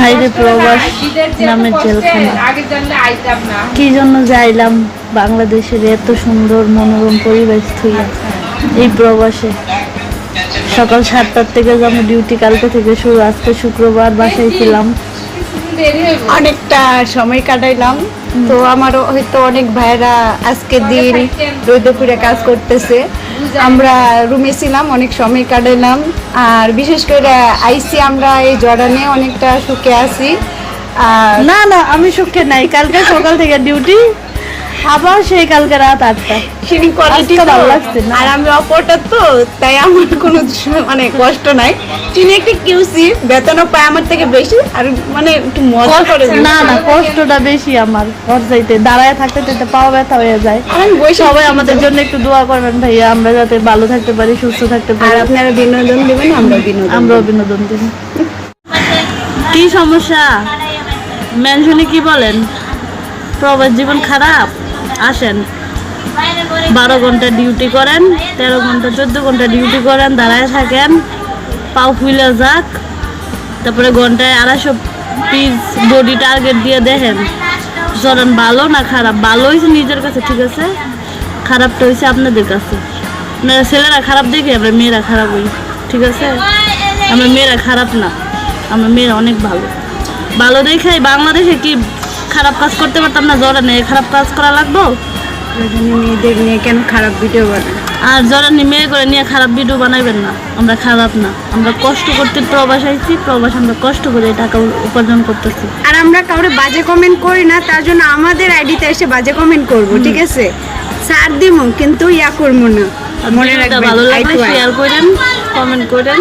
হাইরে প্রবাস নামের জেলখানা। কি জন্য যাইলাম? বাংলাদেশের এত সুন্দর মনোরম পরিবেশ থুইয়া এই প্রবাসে। সকাল সাতটার থেকে যাব ডিউটি কালকে থেকে শুরু আজকে শুক্রবার বাসায় ছিলাম। অনেকটা সময় কাটাইলাম। তো আমারও হয়তো অনেক ভাইরা আজকে দিন রোদে পুরে কাজ করতেছে। আমরা রুমে ছিলাম, অনেক সময় কাটালাম আর বিশেষ করে আইসি আমরা এই জর্ডানে অনেকটা সুখে আছি। না না, আমি সুখে নাই। কালকে সকাল থেকে ডিউটি আবার সেই কালকে রাত আটটা। সিঁড়ি কোয়ালিটি ভালো লাগছে না। আর আমি অপরটা তো তাই আমার কোনো মানে কষ্ট নাই। তিনি একটি কিউসি বেতনও পায় আমার থেকে বেশি আর মানে একটু মজা করে না না কষ্টটা বেশি আমার ঘর যাইতে। দাঁড়ায় থাকতে থাকতে পাওয়া ব্যথা হয়ে যায়। সবাই আমাদের জন্য একটু দোয়া করবেন ভাইয়া আমরা যাতে ভালো থাকতে পারি সুস্থ থাকতে পারি। আর আপনারা বিনোদন দেবেন আমরা বিনোদন আমরাও বিনোদন দিন কি সমস্যা? মেনশনে কি বলেন? প্রবাস জীবন খারাপ? আসেন। বারো ঘণ্টা ডিউটি করেন, তেরো ঘণ্টা, চোদ্দ ঘণ্টা ডিউটি করেন, দাঁড়ায় থাকেন, পাও ফুলে যাক, তারপরে ঘন্টায় আড়াইশো পিস বডি টার্গেট দিয়ে দেখেন ধরেন ভালো না খারাপ? ভালো হয়েছে নিজের কাছে, ঠিক আছে? খারাপটা হয়েছে আপনাদের কাছে। আপনারা ছেলেরা খারাপ দেখে আমরা মেয়েরা খারাপ হই ঠিক আছে? আমরা মেয়েরা খারাপ না, আমরা মেয়েরা অনেক ভালো। ভালো দেখে বাংলাদেশে কি খারাপ কাজ করতে পারতাম না জ্বরে নেই খারাপ কাজ করা লাগবো। মেয়েদের নিয়ে কেন খারাপ ভিডিও বানায়? আর নিয়ে মেয়ে করে নিয়ে খারাপ ভিডিও বানাইবেন না আমরা খারাপ না। আমরা কষ্ট করতে প্রবাস আইছি প্রবাস আমরা কষ্ট করে টাকা উপার্জন করতেছি। আর আমরা কাউরে বাজে কমেন্ট করি না তার জন্য আমাদের আইডিতে এসে বাজে কমেন্ট করব ঠিক আছে? সার দিব কিন্তু ইয়া করব না। মনে রাখবেন ভালো লাগলে শেয়ার করেন কমেন্ট করেন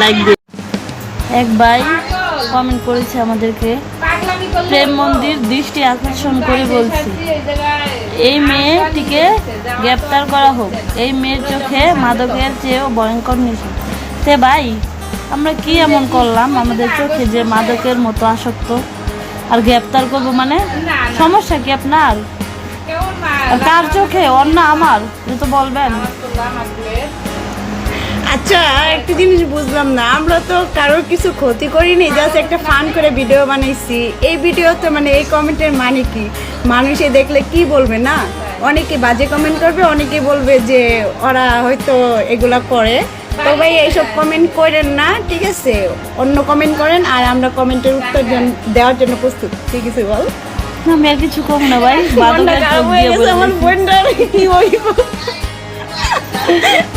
লাইক দিন। এক ভাই কমেন্ট করেছে আমাদেরকে। প্রেম মন্দির দৃষ্টি আকর্ষণ করে বলছি। এই মেয়েটিকে গ্রেপ্তার করা হোক। এই মেয়ের চোখে মাদকের চেয়েও ভয়ঙ্কর নেশা। সে ভাই, আমরা কি এমন করলাম? আমাদের চোখে যে মাদকের মতো আসক্ত। আর গ্রেপ্তার করব মানে? সমস্যা কি আপনার? কার চোখে? না আমার? তো বলবেন। আচ্ছা একটা জিনিস বুঝলাম না। আমরা তো কারোর কিছু ক্ষতি করিনি জাস্ট একটা ফান করে ভিডিও বানাইছি। এই ভিডিওতে মানে এই কমেন্টের মানে কি? মানুষে দেখলে কি বলবে না? অনেকে বাজে কমেন্ট করবে অনেকে বলবে যে ওরা হয়তো এগুলা করে। তো ভাই এইসব কমেন্ট করেন না ঠিক আছে? অন্য কমেন্ট করেন আর আমরা কমেন্টের উত্তর দেওয়ার জন্য প্রস্তুত। ঠিক আছে বল। না, আমি আর কিছু কম না ভাই। আমার। কি